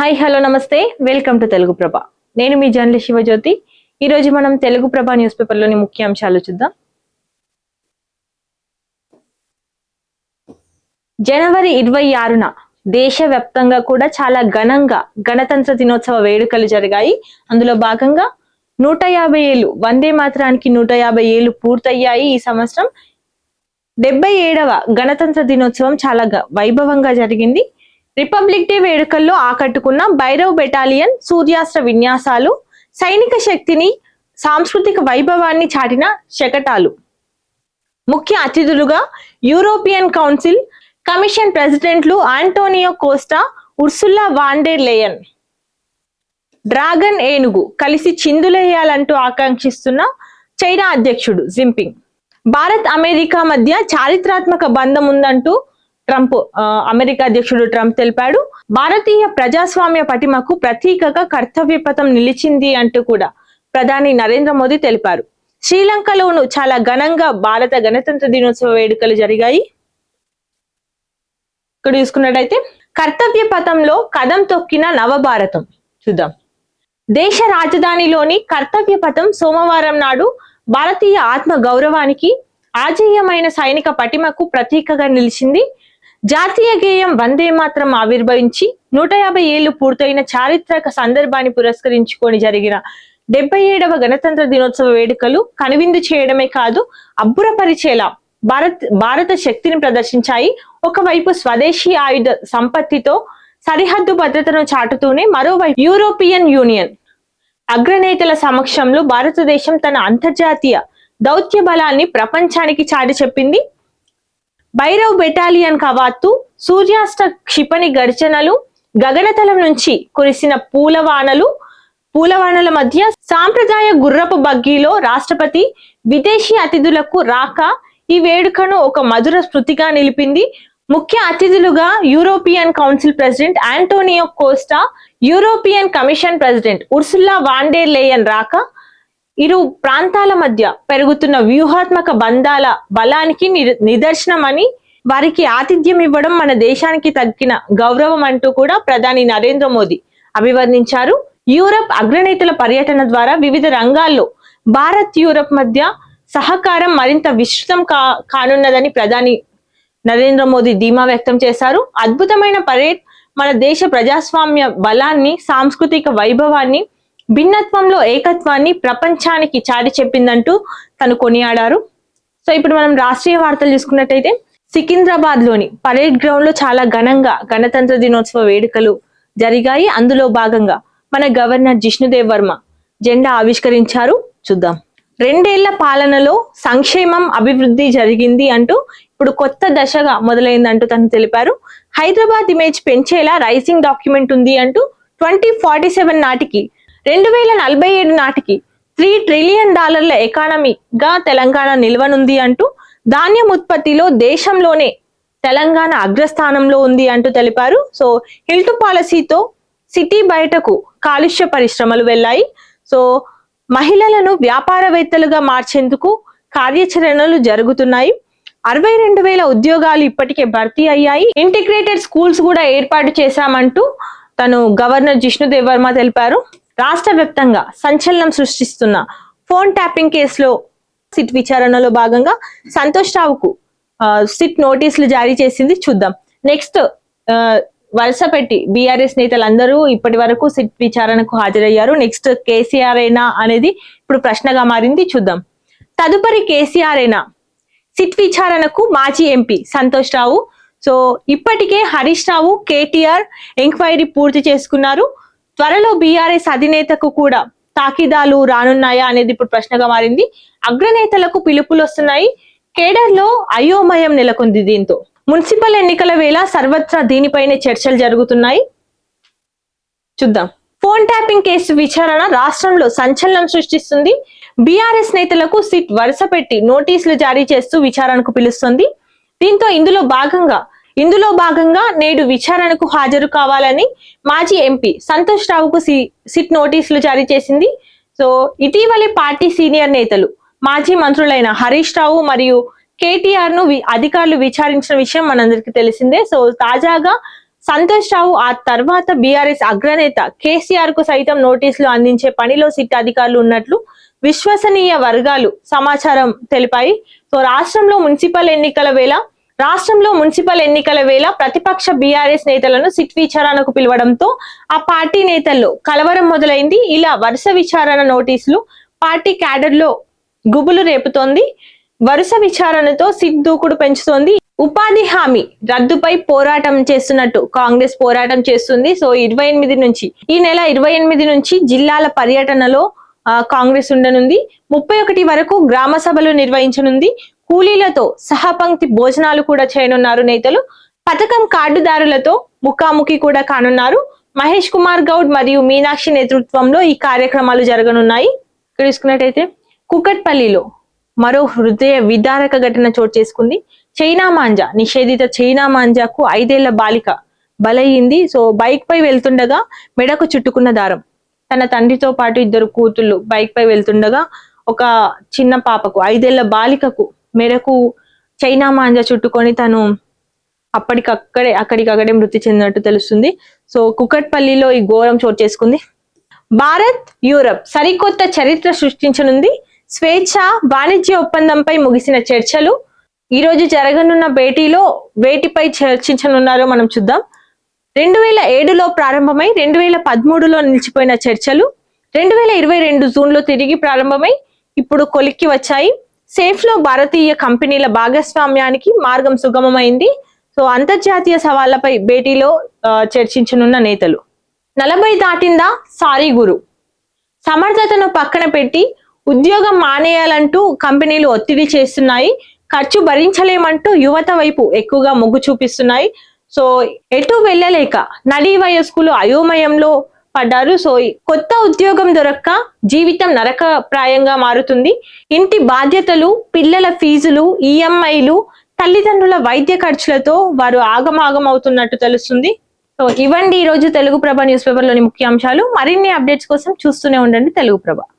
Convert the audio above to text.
Hi hello నమస్తే. Welcome to Telugu Prabha నేను మీ జర్నలిస్ట్ శివజ్యోతి. ఈరోజు మనం తెలుగు ప్రభ న్యూస్ పేపర్లోని ముఖ్యాంశాలు చూద్దాం. జనవరి ఇరవై ఆరున దేశవ్యాప్తంగా కూడా చాలా ఘనంగా గణతంత్ర దినోత్సవ వేడుకలు జరిగాయి. అందులో భాగంగా నూట యాభై ఏళ్ళు వందే మాత్రానికి నూట యాభై ఏళ్ళు పూర్తయ్యాయి ఈ సంవత్సరం. డెబ్బై ఏడవ గణతంత్ర దినోత్సవం చాలా గ- వైభవంగా జరిగింది. రిపబ్లిక్ డే వేడుకల్లో ఆకట్టుకున్న భైరవ్ బెటాలియన్ సూర్యాస్త్ర విన్యాసాలు సైనిక శక్తిని సాంస్కృతిక వైభవాన్ని చాటిన శకటాలు. ముఖ్య అతిథులుగా యూరోపియన్ కౌన్సిల్ కమిషన్ ప్రెసిడెంట్లు Antonio Costa Ursula von der Leyen. Dragon ఏనుగు కలిసి చిందులేయాలంటూ ఆకాంక్షిస్తున్న చైనా అధ్యక్షుడు జింపింగ్ భారత్ అమెరికా మధ్య చారిత్రాత్మక బంధం ఉందంటూ ట్రంప్ అమెరికా అధ్యక్షుడు ట్రంప్ తెలిపాడు. భారతీయ ప్రజాస్వామ్య పటిమకు ప్రతీకగా కర్తవ్యపథం నిలిచింది అంటూ కూడా ప్రధాని నరేంద్ర మోదీ తెలిపారు. శ్రీలంకలోను చాలా ఘనంగా భారత గణతంత్ర దినోత్సవ వేడుకలు జరిగాయి. ఇక్కడ చూసుకున్నట్టయితే కర్తవ్య పథంలో కదం తొక్కిన నవభారతం చూద్దాం. దేశ రాజధానిలోని కర్తవ్య పథం సోమవారం నాడు భారతీయ ఆత్మ గౌరవానికి ఆజేయమైన సైనిక పటిమకు ప్రతీకగా నిలిచింది జాతీయ గేయం వందే మాత్రం ఆవిర్భవించి నూట యాభై ఏళ్ళు పూర్తయిన చారిత్రక సందర్భాన్ని పురస్కరించుకొని జరిగిన డెబ్బై ఏడవ గణతంత్ర దినోత్సవ వేడుకలు కనువిందు చేయడమే కాదు అబ్బురపరిచేలా భారత్ భారత శక్తిని ప్రదర్శించాయి. ఒకవైపు స్వదేశీ ఆయుధ సంపత్తితో సరిహద్దు భద్రతను చాటుతూనే మరోవైపు యూరోపియన్ యూనియన్ అగ్రనేతల సమక్షంలో భారతదేశం తన అంతర్జాతీయ దౌత్య బలాన్ని ప్రపంచానికి చాటి చెప్పింది భైరవ్ బెటాలియన్ కవాత్తు సూర్యాస్త క్షిపణి గర్జనలు గగనతలం నుంచి కురిసిన పూలవానలు పూలవానల మధ్య సాంప్రదాయ గుర్రపు బగ్గీలో రాష్ట్రపతి విదేశీ అతిథులకు రాక ఈ వేడుకను ఒక మధుర స్మృతిగా నిలిపింది. ముఖ్య అతిథులుగా European council president Antonio Costa European commission president Ursula von der Leyen రాక ఇరు ప్రాంతాల మధ్య పెరుగుతున్న వ్యూహాత్మక బంధాల బలానికి నిదర్శనం నిదర్శనమని వారికి ఆతిథ్యం ఇవ్వడం మన దేశానికి తగ్గిన గౌరవం అంటూ కూడా ప్రధాని నరేంద్ర మోదీ అభివర్ణించారు. యూరప్ అగ్రనేతల పర్యటన ద్వారా వివిధ రంగాల్లో భారత్ యూరప్ మధ్య సహకారం మరింత విస్తృతం కా కానున్నదని ప్రధాని నరేంద్ర మోదీ ధీమా వ్యక్తం చేశారు. అద్భుతమైన పర్యట మన దేశ ప్రజాస్వామ్య బలాన్ని సాంస్కృతిక వైభవాన్ని భిన్నత్వంలో ఏకత్వాన్ని ప్రపంచానికి చాటి చెప్పిందంటూ తను కొనియాడారు. సో ఇప్పుడు మనం రాష్ట్రీయ వార్తలు చూసుకున్నట్టయితే సికింద్రాబాద్లోని పరేడ్ గ్రౌండ్లో చాలా ఘనంగా గణతంత్ర దినోత్సవ వేడుకలు జరిగాయి. అందులో భాగంగా మన గవర్నర్ జిష్ణుదేవ్ వర్మ జెండా ఆవిష్కరించారు. చూద్దాం. రెండేళ్ళ పాలనలో సంక్షేమం అభివృద్ధి జరిగింది అంటూ ఇప్పుడు కొత్త దశగా మొదలైందంటూ తను తెలిపారు. హైదరాబాద్ ఇమేజ్ పెంచేలా రైసింగ్ డాక్యుమెంట్ ఉంది అంటూ ట్వంటీ ఫార్టీ సెవెన్ నాటికి రెండు వేల నలభై ఏడు నాటికి త్రీ ట్రిలియన్ డాలర్ల ఎకానమీగా తెలంగాణ నిల్వనుంది అంటూ ధాన్యం ఉత్పత్తిలో దేశంలోనే తెలంగాణ అగ్రస్థానంలో ఉంది అంటూ తెలిపారు. సో హిల్టు పాలసీతో సిటీ బయటకు కాలుష్య పరిశ్రమలు వెళ్ళాయి. సో మహిళలను వ్యాపారవేత్తలుగా మార్చేందుకు కార్యాచరణలు జరుగుతున్నాయి. అరవై రెండు వేల ఉద్యోగాలు ఇప్పటికే భర్తీ అయ్యాయి. ఇంటిగ్రేటెడ్ స్కూల్స్ కూడా ఏర్పాటు చేశామంటూ తను గవర్నర్ జిష్ణుదేవ్ వర్మ తెలిపారు. రాష్ట్ర వ్యాప్తంగా సంచలనం సృష్టిస్తున్న ఫోన్ ట్యాపింగ్ కేసులో సిట్ విచారణలో భాగంగా సంతోష్ రావుకు సిట్ నోటీసులు జారీ చేసింది చూద్దాం. నెక్స్ట్ ఆ, వరుస పెట్టి బీఆర్ఎస్ నేతలందరూ ఇప్పటి వరకు సిట్ విచారణకు హాజరయ్యారు. నెక్స్ట్ కేసీఆర్ అయినా అనేది ఇప్పుడు ప్రశ్నగా మారింది చూద్దాం. తదుపరి కేసీఆర్ అయినా సిట్ విచారణకు మాజీ ఎంపీ సంతోష్ రావు. సో ఇప్పటికే హరీష్ రావు కేటీఆర్ ఎంక్వైరీ పూర్తి చేసుకున్నారు. త్వరలో బీఆర్ఎస్ అధినేతకు కూడా తాకిదాలు రానున్నాయా అనేది ఇప్పుడు ప్రశ్నగా మారింది. అగ్రనేతలకు పిలుపులు వస్తున్నాయి కేడర్లో అయోమయం నెలకొంది దీంతో. మున్సిపల్ ఎన్నికల వేళ సర్వత్రా దీనిపైనే చర్చలు జరుగుతున్నాయి. చూద్దాం. ఫోన్ ట్యాపింగ్ కేసు విచారణ రాష్ట్రంలో సంచలనం సృష్టిస్తుంది. బీఆర్ఎస్ నేతలకు సిట్ వరుస పెట్టి నోటీసులు జారీ చేస్తూ విచారణకు పిలుస్తుంది. దీంతో ఇందులో భాగంగా ఇందులో భాగంగా నేడు విచారణకు హాజరు కావాలని మాజీ ఎంపీ సంతోష్ రావుకు సి- సిట్ నోటీసులు జారీ చేసింది. సో ఇటీవలి పార్టీ సీనియర్ నేతలు మాజీ మంత్రులైన హరీష్ రావు మరియు కేటీఆర్ను వి- అధికారులు విచారించిన విషయం మనందరికీ తెలిసిందే. సో తాజాగా సంతోష్ రావు ఆ తర్వాత బీఆర్ఎస్ అగ్రనేత కేసీఆర్కు సైతం నోటీసులు అందించే పనిలో సిట్ అధికారులు ఉన్నట్లు విశ్వసనీయ వర్గాలు సమాచారం తెలిపాయి. సో రాష్ట్రంలో మున్సిపల్ ఎన్నికల వేళ రాష్ట్రంలో మున్సిపల్ ఎన్నికల వేళ ప్రతిపక్ష బీఆర్ఎస్ నేతలను సిట్ విచారణకు పిలవడంతో ఆ పార్టీ నేతల్లో కలవరం మొదలైంది. ఇలా వరుస విచారణ నోటీసులు పార్టీ క్యాడర్లో గుబులు రేపుతోంది. వరుస విచారణతో సిట్ దూకుడు పెంచుతోంది. ఉపాధి హామీ రద్దుపై పోరాటం చేస్తున్నట్టు కాంగ్రెస్ పోరాటం చేస్తుంది. సో ఇరవై ఎనిమిది నుంచి ఈ నెల ఇరవై ఎనిమిది నుంచి జిల్లాల పర్యటనలో కాంగ్రెస్ ఉండనుంది. ముప్పై ఒకటి వరకు గ్రామ సభలు నిర్వహించనుంది. కూలీలతో సహపంక్తి భోజనాలు కూడా చేయనున్నారు నేతలు. పథకం కార్డుదారులతో ముఖాముఖి కూడా కానున్నారు. మహేష్ కుమార్ గౌడ్ మరియు మీనాక్షి నేతృత్వంలో ఈ కార్యక్రమాలు జరగనున్నాయి. ఇక్కడ చూసుకున్నట్టయితే కుకట్పల్లిలో మరో హృదయ విదారక ఘటన చోటు చేసుకుంది. చైనా మాంజా నిషేధిత చైనా మాంజాకు ఐదేళ్ళ బాలిక బలయ్యింది. సో బైక్ పై వెళ్తుండగా మెడకు చుట్టుకున్న దారం. తన తండ్రితో పాటు ఇద్దరు కూతుళ్ళు బైక్ పై వెళ్తుండగా ఒక చిన్న పాపకు ఐదేళ్ళ బాలికకు మెడకు చైనా మాంజా చుట్టుకొని తను అప్పటికక్కడే అక్కడికక్కడే మృతి చెందినట్టు తెలుస్తుంది. సో కుకట్పల్లిలో ఈ ఘోరం చోటు చేసుకుంది. భారత్ యూరప్ సరికొత్త చరిత్ర సృష్టించనుంది. స్వేచ్ఛ వాణిజ్య ఒప్పందంపై ముగిసిన చర్చలు ఈ రోజు జరగనున్న భేటీలో వేటిపై చర్చించనున్నారో మనం చూద్దాం. రెండు వేల ఏడులో ప్రారంభమై రెండు వేల పదమూడులో నిలిచిపోయిన చర్చలు రెండు వేల ఇరవై రెండు జూన్లో తిరిగి ప్రారంభమై ఇప్పుడు కొలిక్కి వచ్చాయి. సేఫ్లో భారతీయ కంపెనీల భాగస్వామ్యానికి మార్గం సుగమమైంది. సో అంతర్జాతీయ సవాళ్ళపై భేటీలో చర్చించనున్న నేతలు. నలభై దాటిందా? సారీ గురు. సమర్థతను పక్కన పెట్టి ఉద్యోగం మానేయాలంటూ కంపెనీలు ఒత్తిడి చేస్తున్నాయి. ఖర్చు భరించలేమంటూ యువత వైపు ఎక్కువగా మొగ్గు చూపిస్తున్నాయి. సో ఎటు వెళ్ళలేక నడి వయస్కులు అయోమయంలో పడ్డారు. సో ఈ కొత్త ఉద్యోగం దొరక్క జీవితం నరకప్రాయంగా మారుతుంది. ఇంటి బాధ్యతలు పిల్లల ఫీజులు ఈఎంఐలు తల్లిదండ్రుల వైద్య ఖర్చులతో వారు ఆగమాగం అవుతున్నట్టు తెలుస్తుంది. సో ఇవ్వండి ఈ రోజు తెలుగు ప్రభ న్యూస్ పేపర్లోని ముఖ్యాంశాలు. మరిన్ని అప్డేట్స్ కోసం చూస్తూనే ఉండండి తెలుగు ప్రభ.